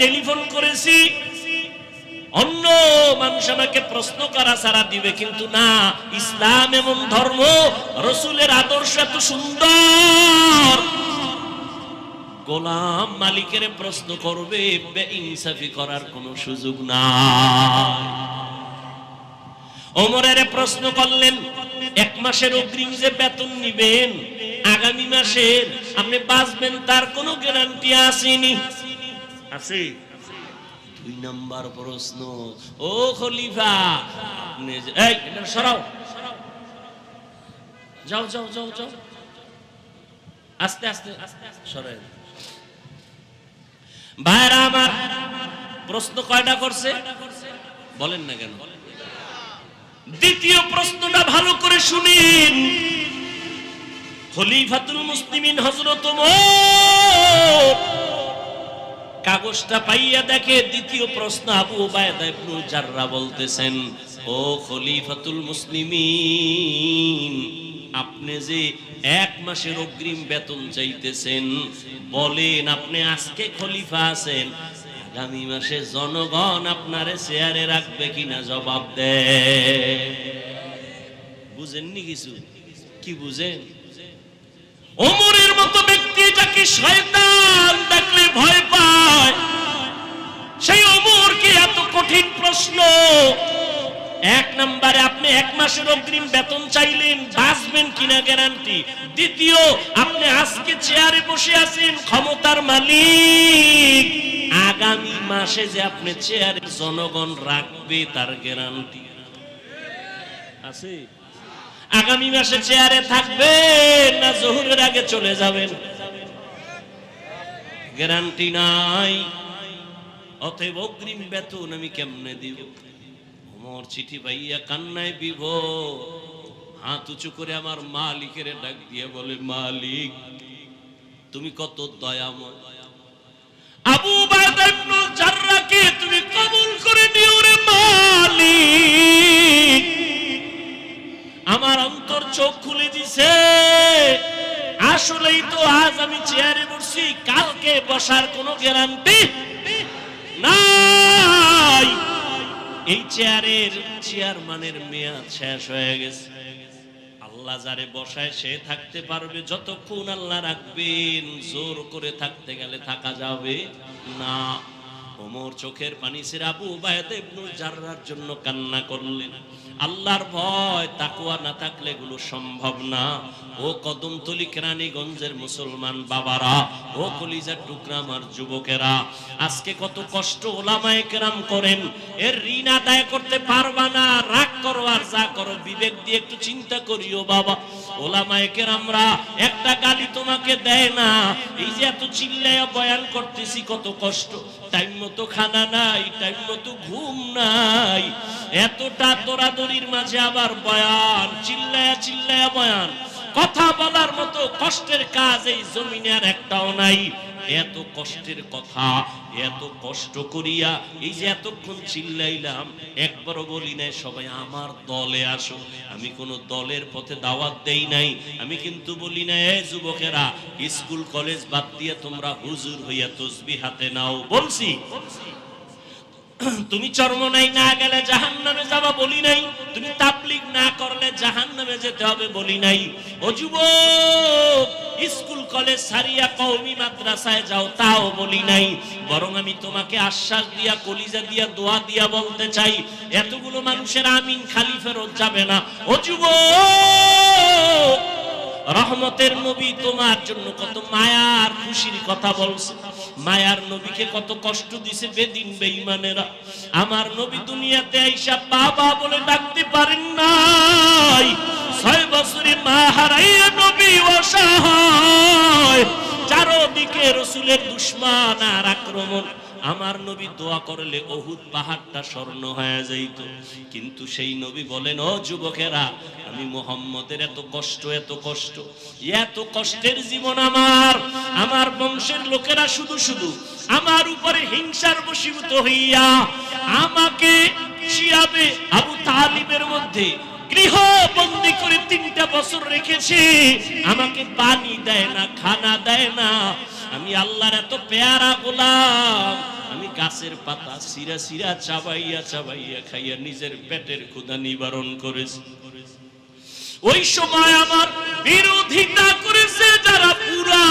Telephone করেছি, অন্য মানুষ আমাকে প্রশ্ন করা ছাড়া দিবে, কিন্তু না, ইসলাম এমন ধর্ম, রসুলের আদর্শ এত সুন্দর। গোলাম মালিকের প্রশ্ন করবে ইনসাফি করার কোনো সুযোগ নাই। ওমরের প্রশ্ন করলেন, এক মাসের অগ্রিম যে বেতন নিবেন, আগামী মাসের, আপনি বাঁচবেন, তার কোনো গ্যারান্টি আসেনি। আছে দুই নাম্বার প্রশ্ন। ও খলিফা আপনি এই এটা সরাও। যাও যাও যাও যাও। আস্তে আস্তে সরাই ভাইরা আমার প্রশ্ন কয়টা করছে? বলেন না কেন। দ্বিতীয় প্রশ্নটা ভালো করে শুনিন। খলিফাতুল মুসলিমিন হযরত ওমর। কাগজটা পাইয়া দেখে দ্বিতীয় প্রশ্ন আবু ইবনে জাররা বলতেছেন, ও খলিফাতুল মুসলিমিন, আপনি যে এক মাসের অগ্রিম বেতন চাইতেছেন, বলেন আপনি আজকে খলিফা আছেন, আগামী মাসে জনগণ আপনারে চেয়ারে রাখবে কিনা জবাব দেয় বুঝেননি কিছু? কি বুঝেন? ওমরের মতো ব্যক্তি যাকে শয়তান দেখলে ভয় প্রশ্ন। এক নম্বরে, আপনি এক মাসের অগ্রিম বেতন চাইলেন, বাঁচবেন কিনা গ্যারান্টি দ্বিতীয়, আপনি আজকে চেয়ারে বসে আছেন, ক্ষমতার মালিক। আগামী মাসে যে আপনি চেয়ারে জনগণ রাখবে, তার গ্যারান্টি আছে? আগামী মাসে চেয়ারে থাকবে না জহুরের আগে চলে যাবেন? গ্যারান্টি নাই। অতএব অগ্রিম বেতন আমি কেমনে দিব? আমার চিঠি পাইয়া কান্নায় বিভ হাত উঁচু করে আমার মালিকের ডাক দিয়ে বলে, মালিক, তুমি কত দয়াময়। আবু জাররাকে তুমি কবুল করে দিও রে মালিক। আমার অন্তর চোখ খুলে দিছে। আসলেই তো আজ আমি চেয়ারে বসছি, কালকে বসার কোনো গ্যারান্টি নাই। এই চেয়ারের চেয়ারম্যানের মেয়াদ শেষ হয়ে গেছে। আল্লাহ যারে বসায় সে থাকতে পারবে, যতক্ষণ আল্লাহ রাখবেন, জোর করে থাকতে গেলে থাকা যাবে না। ওমর চোখের পানি ছেড়ে আবু উবায়দা ইবনুল জাররার জন্য কান্না করলেন। আল্লাহর ভয় তাকুয়া না থাকলে এগুলো সম্ভব না। ও কদমতলি কেরানীগঞ্জের মুসলমান বাবারা, ও কলিজার টুকরা আমার যুবকেরা, আজকে কত কষ্ট ওলামায়ে কেরাম করেন। এর ঋণ আদায় করতে পারবা না, রাগ করো আর যা করো, বিবেক দিয়ে একটু চিন্তা করিও বাবা। ওলামায়ে কেরামরা, একটা গালি তোমাকে দেয় না। এই যে এত চিল্লায় বয়ান করতেছি, কত কষ্ট। টাইম মতো খানা নাই, টাইম মতো ঘুম নাই। এতটা দৌড়াদৌড়ির মাঝে আবার বয়ান, চিল্লায়া চিল্লায়া বয়ান। কথা বলার মতো কষ্টের কাজ এই জমিনে আর একটাও নাই। এত কষ্টের কথা, এত কষ্ট করিয়া এই যে এতক্ষণ চিল্লাইলাম, একবারও বলি নাই, সবাই আমার দলে আসো আমি কোন দলের পথে দাওয়াত দেই নাই। আমি কিন্তু বলি না এই যুবকেরা, স্কুল, কলেজ বাদ দিয়ে তোমরা হুজুর হইয়া তসবি হাতে নাও। বলছি, তুমি চর্ম নাই না গেলে জাহান নামে যাবা বলি নাই। তুমি তাবলিগ না করলে জাহান নামে যেতে হবে বলি নাই। ও যুবক স্কুল, কলেজ সারিয়া কওমি মাদ্রাসায় যাও, তাও বলি নাই। বরং আমি তোমাকে আশ্বাস দিয়া, কলিজা দিয়া, দোয়া দিয়া বলতে চাই, এতগুলো মানুষের আমিন খালি ফেরত যাবে না। ও যুবক! রহমতের নবী তোমার জন্য কত মায়ার খুশির কথা বলছে। মায়ার নবীকে কত কষ্ট দিছে বেদিন বেঈমানেরা। আমার নবী দুনিয়াতে আইসা বাবা বলে ডাকতে পারেন নাই। ছয় বছরে মা হারাইয়া নবী অসহায়। চারদিকে রসুলের দুশ্মন আর আক্রমণ। আমার নবী দোয়া করলে অহুদ পাহাড়টা স্বর্ণ হয়ে যাইত। কিন্তু সেই নবী বলেন, ও যুবকেরা, আমি মোহাম্মদের এত কষ্ট এত কষ্ট, এত কষ্টের জীবন আমার। আমার বংশের লোকেরা শুধু শুধু আমার উপরে হিংসার বশীভূত হইয়া আমাকে শিয়াবে আবু তালিবের মধ্যে গৃহবন্দি করে তিনটা বছর রেখেছে। আমাকে পানি দেয় না, খানা দেয় না। আমি আল্লাহর এত পেয়ারা গোলাম। আমি গাছের পাতা সিরা সিরা চাবাইয়া চাবাইয়া খাইয়া নিজের পেটের ক্ষুধা নিবারণ করেছি। ওই সময় আমার বিরোধিতা করেছে যারা পুরা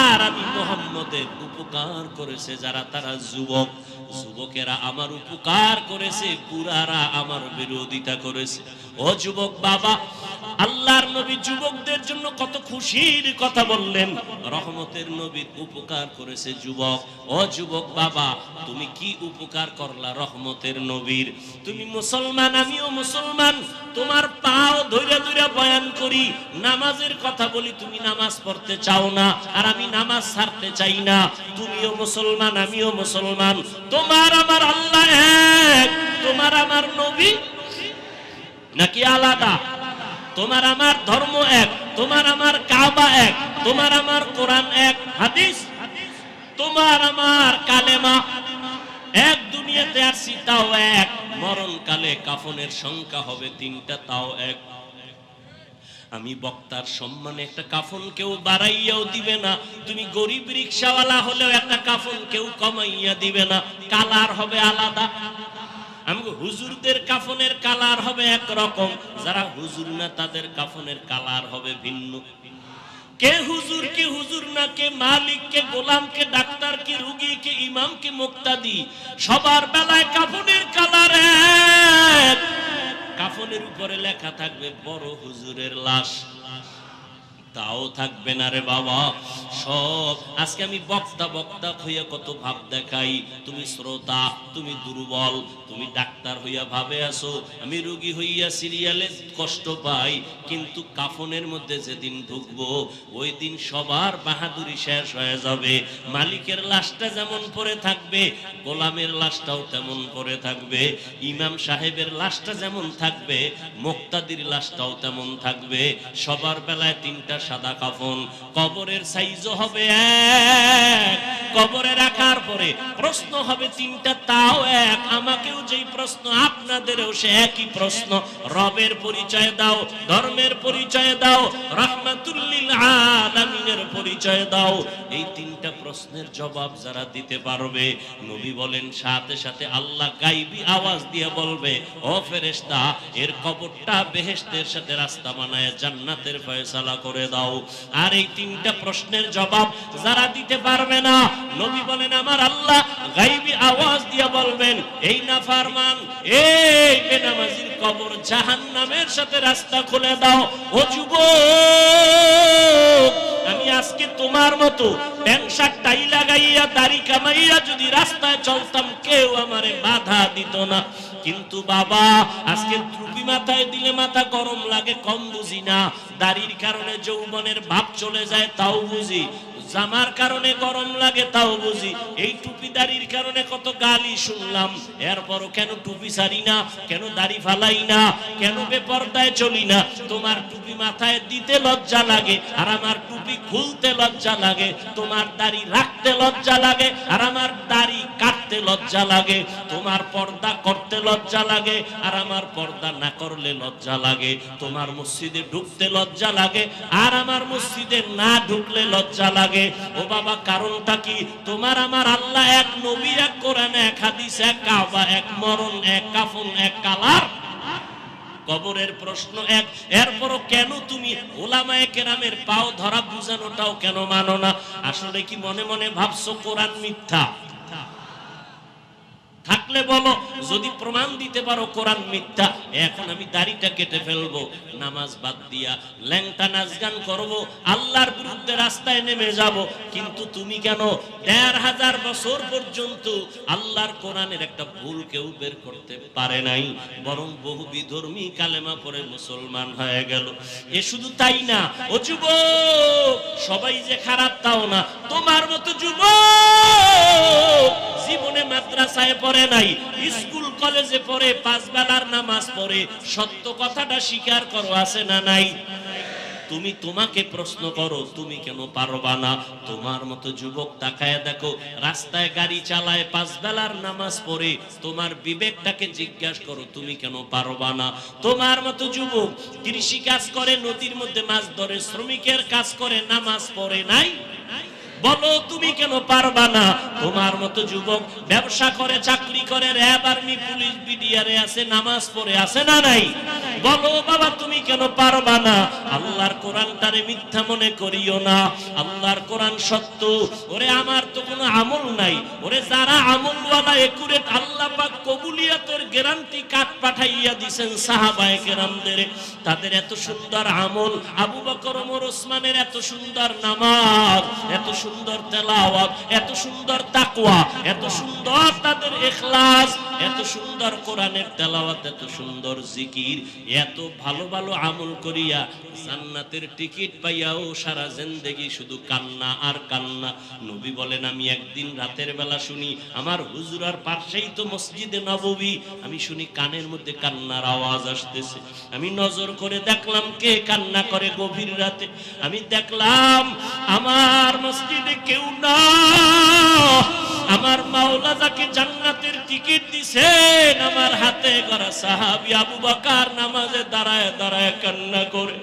আর আমি মোহাম্মদের উপকার করেছে যারা তারা যুবক। যুবকেরা আমার উপকার করেছে পুরারা আমার বিরোধিতা করেছে। ও যুবক বাবা, আল্লাহর নবী যুবকদের জন্য কত খুশির কথা বললেন। রহমতের নবীর উপকার করেছে যুবক। ও যুবক বাবা, তুমি কি উপকার করলা রহমতের নবীর? তুমি মুসলমান, আমিও মুসলমান। তোমার পাও ধৈর্য ধৈর্য বয়ান করি, নামাজের কথা বলি, তুমি নামাজ পড়তে চাও না, আর আমি নামাজ ছাড়তে চাই না। তুমিও মুসলমান, আমিও মুসলমান। তোমার আমার আল্লাহ এক, তোমার আমার নবী নাকি আলাদা? তোমার আমার ধর্ম এক, তোমার আমার কাবা এক, তোমার আমার কোরআন এক, হাদিস? তোমার আমার কালেমা এক, দুনিয়াতে আসছি তাও এক, মরণকালে কাফনের সংখ্যা হবে তিনটা, তাও এক। আমি বক্তার সম্মানে একটা কাফন কেউ বাড়াইয়াও দিবে না, তুমি গরিব রিক্সাওয়ালা হলেও একটা কাফন কেউ কমাইয়া দিবে না, কালার হবে আলাদা। হুজুরদের কাফনের কালার হবে একরকম, যারা হুজুর না, তাদের কাফনের কালার হবে ভিন্ন। কে হুজুর কে হুজুর না, কে মালিক, কে গোলাম, কে ডাক্তার, কে রুগী, কে ইমাম, কে মুক্তাদি, সবার বেলায় কাফনের কালার কাফনের উপরে লেখা থাকবে, বড় হুজুরের লাশ লাশ। তাও থাকবে না রে বাবা। সব, আজকে আমি বক্তা বক্তা হইয়া কত ভাব দেখাই। তুমি শ্রোতা, তুমি দুর্বল, তুমি ডাক্তার হইয়া ভাবে আসো আমি রোগী হইয়া সিরিয়ালে কষ্ট পাই, কিন্তু কাফনের মধ্যে যেদিন ঢুকবো, ওই দিন সবার বাহাদুরি শেষ হয়ে যাবে। মালিকের লাশটা যেমন পরে থাকবে, গোলামের লাশটাও তেমন পরে থাকবে। ইমাম সাহেবের লাশটা যেমন থাকবে, মুক্তাদির লাশটাও তেমন থাকবে। সবার বেলায় তিনটা সাদা কাফন। কবরের সাইজও হবে এক। কবরে রাখার পরে প্রশ্ন হবে তিনটা, তাও এক। আমাকেও যেই প্রশ্ন, আপনাদেরও সে একই প্রশ্ন। রবের পরিচয় দাও, ধর্মের পরিচয় দাও। রহমাতুল্লিল আলামিনের পরিচয় দাও। এই তিনটা প্রশ্নের জবাব যারা দিতে পারবে, নবী বলেন, সাথে সাথে আল্লাহ গাইবি আওয়াজ দিয়ে বলবে, ও ফেরেশতা, এর কবরটা বেহেশতের সাথে রাস্তা বানায় জান্নাতের ফয়সালা করে দাও। আর এই তিনটা প্রশ্নের জবাব যারা দিতে পারবে না, নবী বলেন, আমার আল্লাহ গাইবি আওয়াজ দিয়ে বলবেন, এই না ফারমান, এই বেনামাজির কবর জাহান্নামের সাথে রাস্তা খুলে দাও। ও যুবক আমি আজকে তোমার মতো শার্ট টাই লাগাইয়া, দাড়ি কামাইয়া যদি রাস্তায় চলতাম, কেউ আমারে বাধা দিত না। কিন্তু বাবা, আজকে টুপি মাথায় দিলে মাথা গরম লাগে, কম বুঝি না। দাড়ির কারণে যৌবনের ভাব চলে যায়, তাও বুঝি। জামার কারণে গরম লাগে, তাও বুঝি। এই টুপি দাড়ির কারণে কত গালি শুনলাম। এরপরও কেন টুপি সারি না? কেন দাড়ি ফালাই না? কেন বেপরদায় চলি না? তোমার টুপি মাথায় দিতে লজ্জা লাগে, আর আমার টুপি খুলতে লজ্জা লাগে। তোমার দাড়ি রাখতে লজ্জা লাগে, আর আমার দাড়ি কাটতে লজ্জা লাগে। তোমার পর্দা করতে লজ্জা লাগে, আর আমার পর্দা না করলে লজ্জা লাগে। তোমার মসজিদে ঢুকতে লজ্জা লাগে, আর আমার মসজিদে না ঢুকলে লজ্জা লাগে। ও বাবা, কারণটা কি? তোমার আমার আল্লাহ এক নবী, এক কোরআন, এক হাদিস, এক কাবা, এক মরণ, এক কাফন, এক কালার। কবরের প্রশ্ন এক, এরপরও কেন তুমি ওলামায়ে কেরামের পাও ধরা বুঝানোটাও কেন মানো না? আসলে কি মনে মনে ভাবছ কোরআন মিথ্যা? থাকলে বলো, যদি প্রমাণ দিতে পারো কোরআন মিথ্যা, এখন আমি দাড়িটা কেটে ফেলব, নামাজ বাদ দিয়া, ল্যাংটা নাচ গান করব, আল্লাহর বিরুদ্ধে রাস্তায় নেমে যাব, কিন্তু তুমি কেন দেড় হাজার বছর পর্যন্ত আল্লাহর কোরআনের একটা ভুল কেউ বের করতে পারে নাই, বরং বহু বিধর্মী কালেমা পরে মুসলমান হয়ে গেল। এ শুধু তাই না, ও যুবক, সবাই যে খারাপ তাও না, তোমার মতো যুবক জীবনে মাদ্রাসায় পড়ে নাই, স্কুল, কলেজে পড়ে, পাঁচ বেলার নামাজ পড়ে, সত্য কথাটা স্বীকার করো, আছে না নাই? তুমি তোমাকে প্রশ্ন করো, তুমি কেন পারবা না? তোমার মতো যুবক তাকায় দেখো, রাস্তায় গাড়ি চালায়, পাঁচ বেলার নামাজ পড়ে, তোমার বিবেকটাকে জিজ্ঞাসা করো, তুমি কেন পারবা না? তোমার মতো যুবক কৃষি কাজ করে, নদীর মধ্যে মাছ ধরে, শ্রমিকের কাজ করে, নামাজ পড়ে নাই? বলো, তুমি কেন পারবা না? তোমার মতো যুবক ব্যবসা করে, চাকরি করে, র্যাব আর্মি, পুলিশ, বিডিআরে আছে, নামাজ পড়ে আছে না নাই? বলো, বাবা, তুমি কেন পারবা না? আল্লাহর কোরআনটারে মিথ্যা মনে করিও না। আল্লাহর কোরআন সত্য। ওরে, আমার তো কোনো আমল নাই। ওরে, যারা আমলওয়ালা একুরেট আল্লাহ পাক কবুলিয়াতের গ্যারান্টি কাট পাঠাইয়া দিছেন সাহাবায়ে কেরামদের, তাদের এত সুন্দর আমল, আবু বকর, ওমর, ওসমানের এত সুন্দর নামাজ, এত সুন্দর তেলাওয়াত এত সুন্দর তাকুয়া এত সুন্দর তাদের ইখলাস এত সুন্দর কোরআনের তেলাওয়াত, এত সুন্দর জিকির, এত ভালো ভালো আমল করিয়া জান্নাতের টিকিট পাইয়াও সারা জিন্দেগি শুধু কান্না আর কান্না। নবী বলেন, আমি একদিন রাতের বেলা শুনি, আমার হুজুরার পাশেই তো মসজিদে নববী। আমি শুনি কানের মধ্যে কান্নার আওয়াজ আসতেছে। আমি নজর করে দেখলাম কে কান্না করে গভীর রাতে। আমি দেখলাম, আমার মসজিদে কেউ না। আমার মাওলা যাকে জান্নাতের টিকিট দিছেন, আমার হাতে করা সাহাবি আবু বকর নামাজে দাঁড়ায় দাঁড়ায় কান্না করে।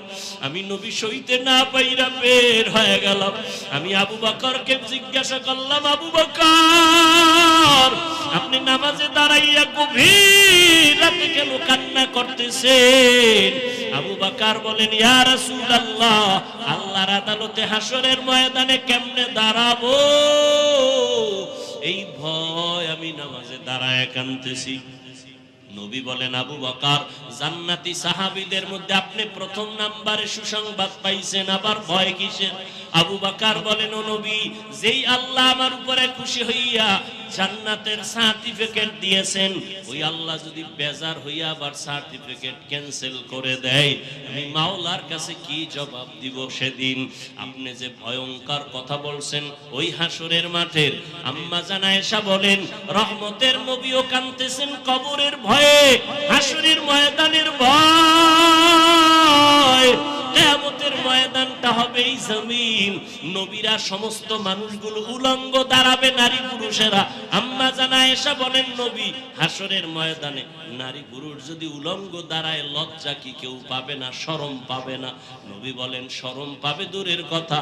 আমি নবী সইতে না পাইরা বের হয়ে গেলাম। আমি আবু বকরকে জিজ্ঞাসা করলাম, আবু বকর, আপনি নামাজে দাঁড়াইয়া গভীর রাতে কেন কান্না করতেছেন? আবু বাকার বলেন, ইয়া রাসূলুল্লাহ, আল্লাহর আদালতে হাসরের ময়দানে কেমনে দাঁড়াবো? এই ভয় আমি নামাজে দাঁড়ায় কানতেছি। নবী বলেন, আবু বকার, জান্নাতি সাহাবিদের মধ্যে আপনি প্রথম নাম্বারে সুসংবাদ পাইছেন, আবার ভয় কিসের? আবু বাকার বলেন নবী, যেই আল্লাহ আমার উপরে খুশি হইয়া জান্নাতের সার্টিফিকেট দিয়েছেন, ওই আল্লাহ যদি বেজার হইয়া আবার সার্টিফিকেট ক্যান্সেল করে দেয়, আমি মাওলার কাছে কি জবাব দিব সেদিন? আপনি যে ভয়ঙ্কর কথা বলছেন ওই হাসরের মাঠের, আম্মা জানা এসা বলেন, রহমতের নবীও কানতেছেন কবরের ভয়ে, হাসরের ময়দানের ভয় ময়দানটা হবে এই জমিন। নবীরা সমস্ত মানুষগুলো উলঙ্গ, দাঁড়াবে নারী পুরুষেরা। আম্মা জানা এসা বলেন, নবী, হাসরের ময়দানে নারী পুরুষ যদি উলঙ্গ দাঁড়ায়, লজ্জা কি কেউ পাবে না, শরম পাবে না? নবী বলেন, শরম পাবে দূরের কথা।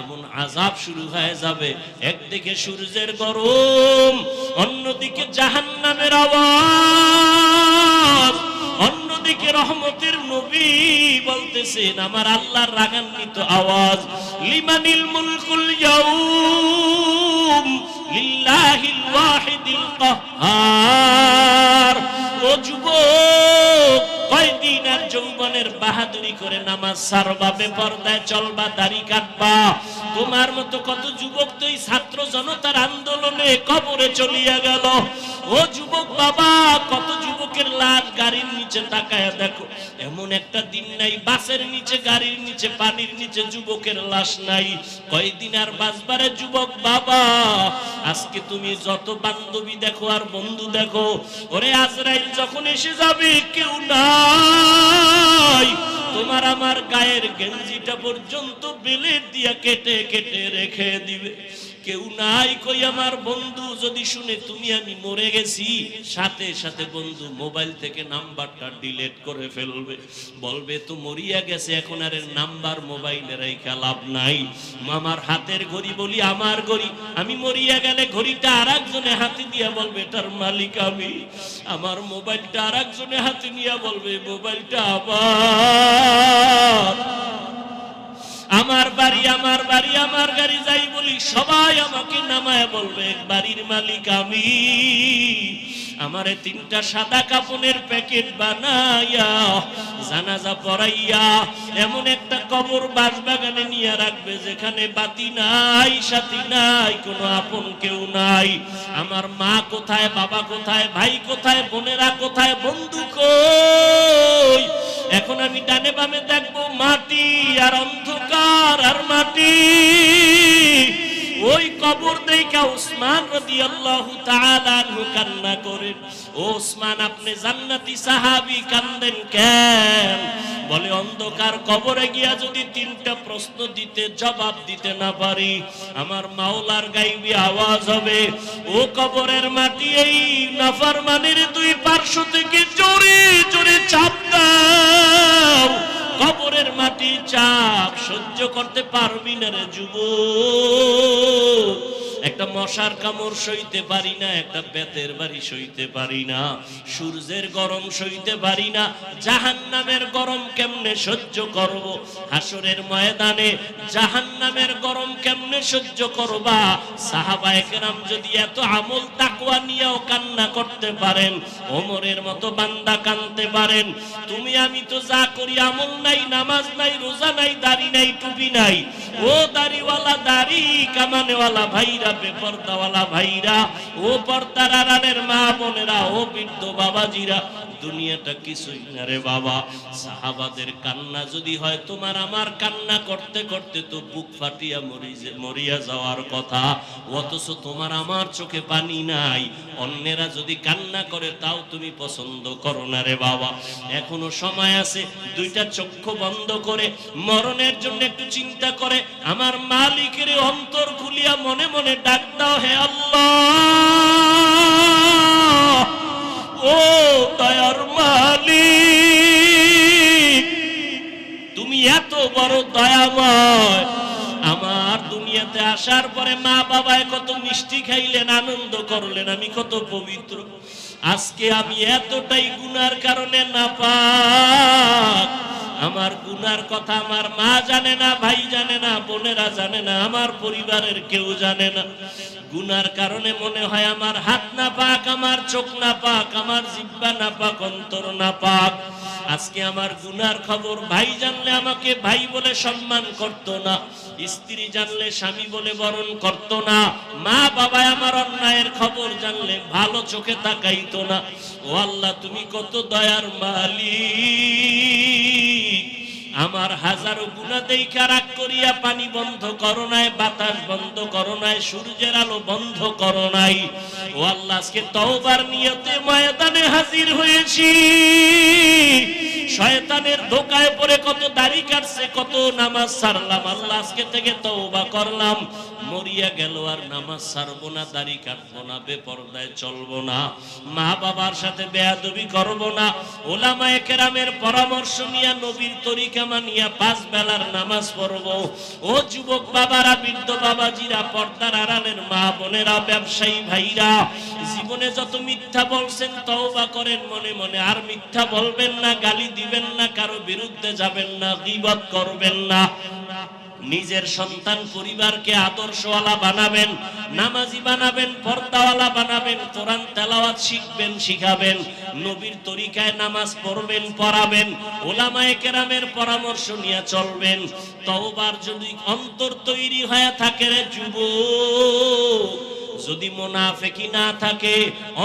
এমন আজাব শুরু হয়ে যাবে। একদিকে সূর্যের গরম, অন্যদিকে জাহান্নামের আওয়াজ। অন্যদিকে রহমতের নবী বলতেছেন, আমার আল্লাহর রাগান্বিত আওয়াজ, লিমানিল মুলকুল ইয়াউম লিল্লাহিল ওয়াহিদিল কাহ্হার ও যুবক যৌবনের বাহাদুরি করে নামাজ সারবা, বেপরদায় চলবা, দাড়ি কাটবা। তোমার মতো কত যুবক তো ছাত্র জনতার আন্দোলনে কবরে চলিয়া গেল। ও যুবক বাবা, কত যুবকের লাশ গাড়ির নিচে তাকায় দেখো। এমন একটা দিন নাই, বাসের নিচে, গাড়ির নিচে, পানির নিচে যুবকের লাশ নাই। কয়দিন আর বাসবারে যুবক বাবা? আজকে তুমি যত বান্ধবী দেখো আর বন্ধু দেখো, ওরে আজরাইল যখন এসে যাবে, কেউ নাই তোমার আমার গায়ের গেঞ্জিটা পর্যন্ত বেলের দিয়া কেটে কেটে রেখে দিবে। কেউ নাই কই আমার বন্ধু, যদি শুনে তুমি আমি মরে গেছি, সাথে সাথে বন্ধু মোবাইল থেকে নাম্বারটা ডিলেট করে ফেলবে। বলবে, তো মরিয়া গেছে, এখন আর নাম্বার মোবাইলে লাভ নাই। মামার হাতের ঘড়ি বলি, আমার ঘড়ি। আমি মরিয়া গেলে ঘড়িটা আর একজনে হাতে দিয়া বলবে, এটার মালিক আমি। আমার মোবাইলটা আর একজনে হাতে নিয়ে বলবে, মোবাইলটা আবার আমার বাড়ি আমার বাড়ি, আমার গাড়ি যাই বলি, সবাই আমাকে নামায় বলবে বাড়ির মালিক আমি। আমারে তিনটা সাদা কাপনের প্যাকেট বানাইয়া জানাজা পড়াইয়া, এমন একটা কবর বাসবাগানে নিয়ে রাখবে, যেখানে বাতি নাই, সাথী নাই, কোনো আপন কেউ নাই। আমার মা কোথায়, বাবা কোথায়, ভাই কোথায়, বোনেরা কোথায়, বন্ধু কই? এখন আমি ডানে বামে দেখব মাটি আর অন্ধকার আর মাটি। ওই কবর দেখা উসমান তাআলা আনহু কান্না করেন ও উসমান, আপনি জান্নাতি সাহাবী কান্দেন কেন? বলে, অন্ধকার কবরে গিয়া যদি তিনটা প্রশ্ন দিতে, জবাব দিতে না পারি, আমার মাওলার গাইবি আওয়াজ হবে, ও কবরের মাটি এই নাফরমানের দুই পার্শ্ব থেকে জোরে জোরে চাপ দাও। কবরের মাটি চাপ সহ্য করতে পারবি না রে যুব একটা মশার কামড় সইতে পারি না, একটা বেতের বাড়ি সইতে পারি না, সূর্যের গরম সইতে পারি না, জাহান্নামের গরম কেমনে সহ্য করব? হাসরের ময়দানে জাহান্নামের গরম কেমনে সহ্য করবা? সাহাবায়ে কেরাম যদি এত আমল, তাকওয়া নিয়েও কান্না করতে পারেন, ওমরের মতো বান্দা কানতে পারেন, তুমি, আমি তো যা করি, আমল নাই, নামাজ নাই, রোজা নাই, দাড়ি নাই, টুপি নাই। ও দাড়িওয়ালা, দাড়ি কামানেওয়ালা ভাইরা তোমার আমার চোখে পানি নাই। অন্যেরা যদি কান্না করে, তাও তুমি পছন্দ করো না রে বাবা। এখনও সময় আছে, দুইটা চক্ষু বন্ধ করে, মরণের জন্য একটু চিন্তা করে। আমার মালিকের অন্তর খুলিয়া মনে মনে ডাক হে আল্লাহ। ও তুমি এত বড় দয়াময়। আমার দুনিয়াতে আসার পরে মা বাবায় কত মিষ্টি খাইলেন, আনন্দ করলেন, আমি কত পবিত্র। আজকে আমি এতটাই গুনার কারণে না পাক আমার গুনার কথা আমার মা জানে না, ভাই জানে না, বোনেরা জানে না, আমার পরিবারের কেউ জানে না। গুনার কারণে মনে হয় আমার হাত না পাক, আমার চোখ না পাক, আমার জিব্বা না পাক, অন্তর না পাক। আজকে আমার গুনার খবর, ভাই জানলে আমাকে ভাই বলে সম্মান করত না, স্ত্রী জানলে স্বামী বলে বরণ করত না, মা বাবা আমার অন্যায়ের খবর জানলে ভালো চোখে তাকাইতো না। ও আল্লাহ, তুমি কত দয়ার মালিক। আমার হাজারো গুণা দেখা রাগ করিয়া পানি বন্ধ করো নাই, বাতাস বন্ধ করো নাই, সূর্যের আলো বন্ধ করো নাই। ও আল্লাহ, আজকে তওবার নিয়তে ময়দানে হাজির হয়েছি। শয়তানের ধোকায় পড়ে কত দাড়ি কাটছে, কত নামাজ সারলাম। আল্লাহ আজকে থেকে তওবা করলাম। মরিয়া গেল আর নামাজ সারবো না, দাড়ি কাটবো না, বেপরদায় চলবো না। মা বাবার সাথে বেয়াদবি করব না। ওলামায়ে কেরামের পরামর্শ নিয়ে নবীর তরিকা মানিয়া পাঁচ বেলার নামাজ পড়ব। ও যুবক বাবারা, বৃদ্ধ বাবাজিরা, পর্দার আড়ালের মা বোনেরা, ব্যবসায়ী ভাইরা, জীবনে যত মিথ্যা বলছেন, তওবা করেন মনে মনে। আর মিথ্যা বলবেন না, গালি দিবেন না, কারও বিরুদ্ধে যাবেন না, গীবত করবেন না। নিজের সন্তান পরিবারকে আদর্শওয়ালা বানাবেন, নামাজি বানাবেন, পর্দাওয়ালা বানাবেন, কোরআন তেলাওয়াত শিখবেন, শিখাবেন, নবীর তরিকায় নামাজ পড়বেন, পড়াবেন, ওলামায়ে কেরামের পরামর্শ নিয়ে চলবেন। তওবার যদি অন্তর তৈরি হয়ে থাকে রে যুবক যদি মোনাফেকি না থাকে,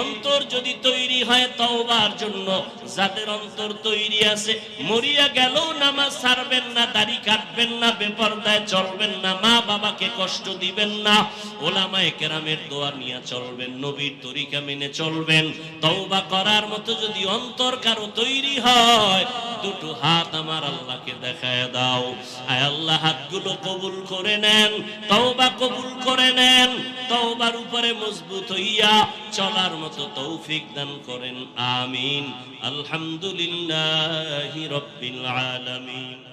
অন্তর যদি তৈরি হয় তওবার জন্য, যাদের অন্তর তৈরি আছে, মরিয়া গেলেও নামাজ ছাড়বেন না, দাড়ি কাটবেন না, বেপরদায় চলবেন না মা বাবাকে কষ্ট দিবেন না, ওলামায়ে কেরামের দোয়া নিয়ে চলবেন, নবীর তরিকা মেনে চলবেন, তওবা করার মতো যদি অন্তর কারও তৈরি হয়, দুটো হাত আমার আল্লাহকে দেখায় দাও। আয় আল্লাহ, হাতগুলো কবুল করে নেন, তওবা কবুল করে নেন, তওবার উপরে মজবুত হইয়া চলার মতো তৌফিক দান করেন আমিন। আলহামদুলিল্লাহি রাব্বিল আলামিন।